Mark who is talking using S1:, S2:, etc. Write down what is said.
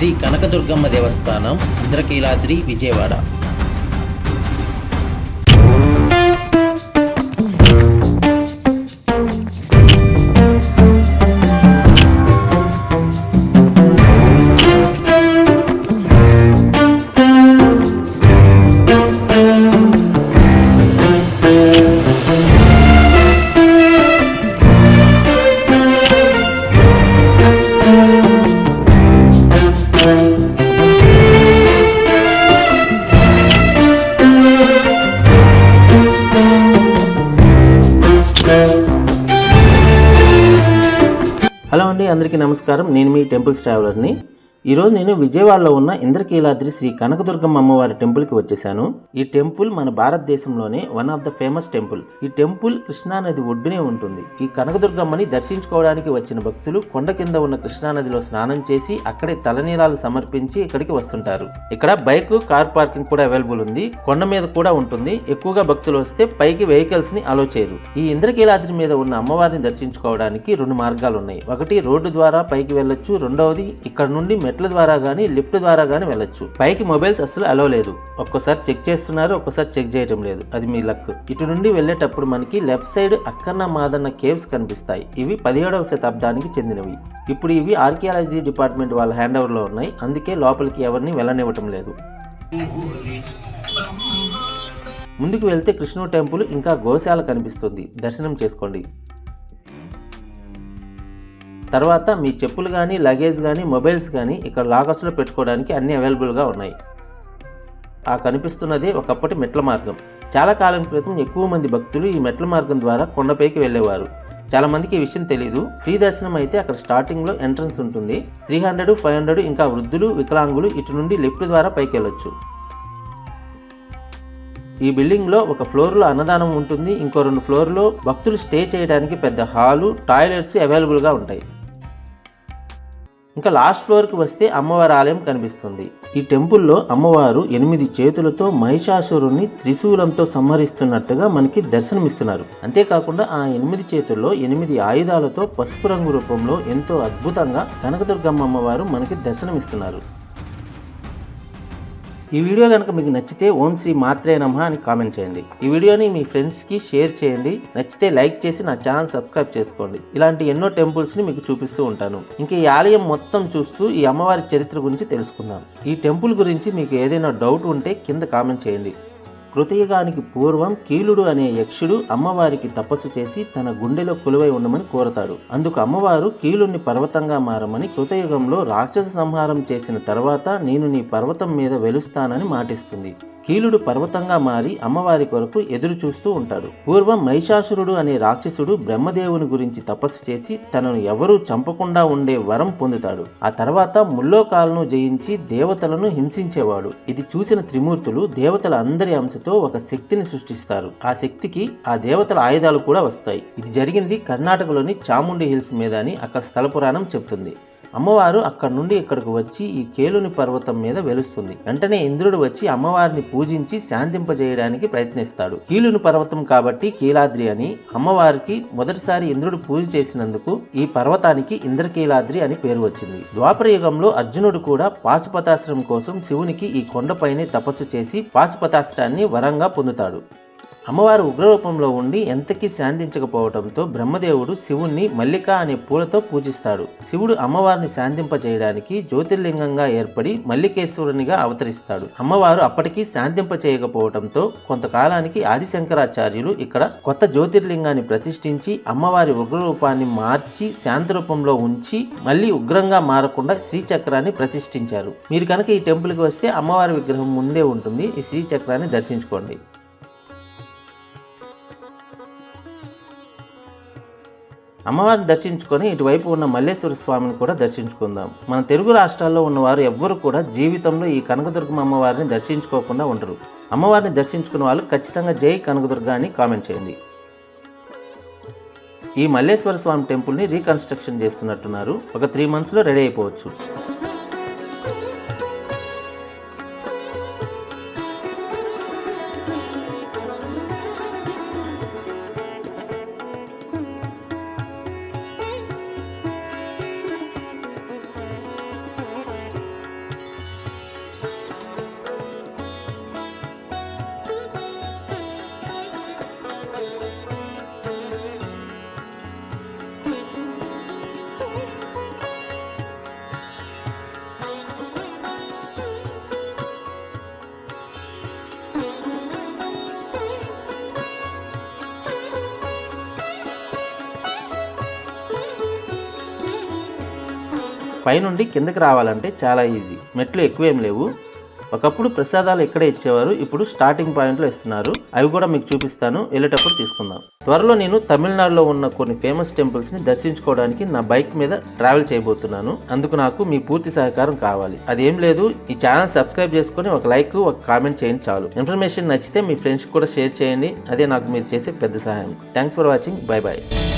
S1: శ్రీ కనకదుర్గమ్మ దేవస్థానం ఇంద్రకీలాద్రి విజయవాడ. అందరికీ నమస్కారం. నేను మీ టెంపుల్స్ ట్రావెలర్ని. ఈరోజు నేను విజయవాడలో ఉన్న ఇంద్రకీలాద్రి శ్రీ కనకదుర్గమ్మ అమ్మవారి టెంపుల్కి వచ్చేసాను. ఈ టెంపుల్ మన భారతదేశంలోనే one of the famous temple ఈ టెంపుల్ కృష్ణానది ఒడ్డునే ఉంటుంది. ఈ కనకదుర్గమ్మని దర్శించుకోవడానికి వచ్చిన భక్తులు కొండ కింద ఉన్న కృష్ణానదిలో స్నానం చేసి అక్కడే తలనీలాలు సమర్పించి ఇక్కడికి వస్తుంటారు. ఇక్కడ బైక్ కార్ పార్కింగ్ కూడా అవైలబుల్ ఉంది. కొండ మీద కూడా ఉంటుంది. ఎక్కువగా భక్తులు వస్తే పైకి వెహికల్స్ని అలో చేయరు. ఈ ఇంద్రకీలాద్రి మీద ఉన్న అమ్మవారిని దర్శించుకోవడానికి రెండు మార్గాలు ఉన్నాయి. ఒకటి రోడ్డు ద్వారా పైకి వెళ్ళొచ్చు. రెండవది ఇక్కడ నుండి మెట్ల ద్వారా కానీ లిఫ్ట్ ద్వారా కానీ వెళ్ళొచ్చు. పైకి మొబైల్స్ అసలు అలో లేదు. ఒక్కోసారి చెక్ చేస్తున్నారు ఒక్కోసారి చెక్ చేయటం లేదు. అది మీ లక్. ఇటు నుండి వెళ్ళేటప్పుడు మనకి left side Akkanna Madanna caves కనిపిస్తాయి. ఇవి పదిహేడవ శతాబ్దానికి చెందినవి. ఇప్పుడు ఇవి ఆర్కియాలజీ డిపార్ట్మెంట్ వాళ్ళ హ్యాండ్ ఓవర్లో ఉన్నాయి. అందుకే లోపలికి ఎవరిని వెళ్ళనివ్వటం లేదు. ముందుకు వెళ్తే కృష్ణుడు టెంపుల్ ఇంకా గోశాల కనిపిస్తుంది. దర్శనం చేసుకోండి. తర్వాత మీ చెప్పులు కానీ లగేజ్ కానీ మొబైల్స్ కానీ ఇక్కడ లాకర్స్లో పెట్టుకోవడానికి అన్ని అవైలబుల్గా ఉన్నాయి. ఆ కనిపిస్తున్నదే ఒకప్పటి మెట్ల మార్గం. చాలా కాలం క్రితం ఎక్కువ మంది భక్తులు ఈ మెట్ల మార్గం ద్వారా కొండపైకి వెళ్ళేవారు. చాలామందికి ఈ విషయం తెలియదు ఫ్రీ దర్శనం అయితే అక్కడ స్టార్టింగ్లో ఎంట్రన్స్ ఉంటుంది. త్రీ హండ్రెడ్ ఫైవ్ హండ్రెడ్ ఇంకా వృద్ధులు వికలాంగులు ఇటు నుండి లిఫ్ట్ ద్వారా పైకి వెళ్ళొచ్చు. ఈ బిల్డింగ్లో ఒక ఫ్లోర్లో అన్నదానం ఉంటుంది. ఇంకో రెండు ఫ్లోర్లో భక్తులు స్టే చేయడానికి పెద్ద హాలు టాయిలెట్స్ అవైలబుల్గా ఉంటాయి. ఇంకా లాస్ట్ ఫ్లోర్కి వస్తే అమ్మవారి ఆలయం కనిపిస్తుంది. ఈ టెంపుల్లో అమ్మవారు ఎనిమిది చేతులతో మహిషాసురుని త్రిశూలంతో సంహరిస్తున్నట్టుగా మనకి దర్శనమిస్తున్నారు. అంతేకాకుండా ఆ ఎనిమిది చేతుల్లో ఎనిమిది ఆయుధాలతో పసుపు రంగు రూపంలో ఎంతో అద్భుతంగా కనకదుర్గమ్మ అమ్మవారు మనకి దర్శనమిస్తున్నారు. ఈ వీడియో కనుక మీకు నచ్చితే ఓం శ్రీ మాత్రే నమ అని కామెంట్ చేయండి. ఈ వీడియోని మీ ఫ్రెండ్స్కి షేర్ చేయండి. నచ్చితే లైక్ చేసి నా ఛానల్ సబ్స్క్రైబ్ చేసుకోండి. ఇలాంటి ఎన్నో టెంపుల్స్ని మీకు చూపిస్తూ ఉంటాను. ఇంకా ఈ ఆలయం మొత్తం చూస్తూ ఈ అమ్మవారి చరిత్ర గురించి తెలుసుకుందాం. ఈ టెంపుల్ గురించి మీకు ఏదైనా డౌట్ ఉంటే కింద కామెంట్ చేయండి. కృతయుగానికి పూర్వం కీలుడు అనే యక్షుడు అమ్మవారికి తపస్సు చేసి తన గుండెలో కొలువై ఉండమని కోరతాడు. అందుకు అమ్మవారు కీలుని పర్వతంగా మారమని కృతయుగంలో రాక్షస సంహారం చేసిన తర్వాత నేను నీ పర్వతం మీద వెలుస్తానని మాటిస్తుంది. కీలుడు పర్వతంగా మారి అమ్మవారి కొరకు ఎదురు చూస్తూ ఉంటాడు. పూర్వం మహిషాసురుడు అనే రాక్షసుడు బ్రహ్మదేవుని గురించి తపస్సు చేసి తనను ఎవరూ చంపకుండా ఉండే వరం పొందుతాడు. ఆ తర్వాత ముల్లోకాలను జయించి దేవతలను హింసించేవాడు. ఇది చూసిన త్రిమూర్తులు దేవతల అందరి అంశతో ఒక శక్తిని సృష్టిస్తారు. ఆ శక్తికి ఆ దేవతల ఆయుధాలు కూడా వస్తాయి. ఇది జరిగింది కర్ణాటకలోని చాముండి హిల్స్ మీద అని అక్కడ స్థల పురాణం చెప్తుంది అమ్మవారు అక్కడి నుండి ఇక్కడికి వచ్చి ఈ కేలుని పర్వతం మీద వెలుస్తుంది. వెంటనే ఇంద్రుడు వచ్చి అమ్మవారిని పూజించి శాంతింపజేయడానికి ప్రయత్నిస్తాడు. కీలుని పర్వతం కాబట్టి కీలాద్రి అని అమ్మవారికి మొదటిసారి ఇంద్రుడు పూజ చేసినందుకు ఈ పర్వతానికి ఇంద్రకీలాద్రి అని పేరు వచ్చింది. ద్వాపర యుగంలో అర్జునుడు కూడా పాశుపతాశ్రం కోసం శివునికి ఈ కొండపైనే తపస్సు చేసి పాశుపతాశ్రాన్ని వరంగా పొందుతాడు. అమ్మవారు ఉగ్రరూపంలో ఉండి ఎంతకీ శాంతించకపోవడంతో బ్రహ్మదేవుడు శివుణ్ణి మల్లిక అనే పూలతో పూజిస్తాడు. శివుడు అమ్మవారిని శాంతింపచేయడానికి జ్యోతిర్లింగంగా ఏర్పడి మల్లికేశ్వరునిగా అవతరిస్తాడు. అమ్మవారు అప్పటికీ శాంతింపచేయకపోవడంతో కొంతకాలానికి ఆదిశంకరాచార్యులు ఇక్కడ కొత్త జ్యోతిర్లింగాన్ని ప్రతిష్ఠించి అమ్మవారి ఉగ్రరూపాన్ని మార్చి శాంతి రూపంలో ఉంచి మళ్ళీ ఉగ్రంగా మారకుండా శ్రీచక్రాన్ని ప్రతిష్ఠించారు. మీరు కనుక ఈ టెంపుల్కి వస్తే అమ్మవారి విగ్రహం ముందే ఉంటుంది. ఈ శ్రీచక్రాన్ని దర్శించుకోండి. అమ్మవారిని దర్శించుకొని ఇటువైపు ఉన్న మల్లేశ్వర స్వామిని కూడా దర్శించుకుందాం. మన తెలుగు రాష్ట్రాల్లో ఉన్నవారు ఎవ్వరు కూడా జీవితంలో ఈ కనకదుర్గమ్మ అమ్మవారిని దర్శించుకోకుండా ఉండరు. అమ్మవారిని దర్శించుకున్న వాళ్ళు ఖచ్చితంగా జై కనకదుర్గ అని కామెంట్ చేయండి. ఈ మల్లేశ్వర స్వామి టెంపుల్ని రీకన్స్ట్రక్షన్ చేస్తున్నట్టున్నారు. ఒక త్రీ మంత్స్లో రెడీ అయిపోవచ్చు. పైనుండి కిందకి రావాలంటే చాలా ఈజీ. మెట్లు ఎక్కువేం లేవు. ఒకప్పుడు ప్రసాదాలు ఇక్కడే ఇచ్చేవారు ఇప్పుడు స్టార్టింగ్ పాయింట్లో ఇస్తున్నారు. అవి కూడా మీకు చూపిస్తాను. వెళ్ళేటప్పుడు తీసుకుందాం. త్వరలో నేను తమిళనాడులో ఉన్న కొన్ని ఫేమస్ టెంపుల్స్ని దర్శించుకోవడానికి నా బైక్ మీద ట్రావెల్ చేయబోతున్నాను. అందుకు నాకు మీ పూర్తి సహకారం కావాలి. అదేం లేదు ఈ ఛానల్ సబ్స్క్రైబ్ చేసుకొని ఒక లైక్ ఒక కామెంట్ చేయండి చాలు. ఇన్ఫర్మేషన్ నచ్చితే మీ ఫ్రెండ్స్ కూడా షేర్ చేయండి. అదే నాకు మీరు చేసే పెద్ద సహాయం. Thanks for watching. Bye bye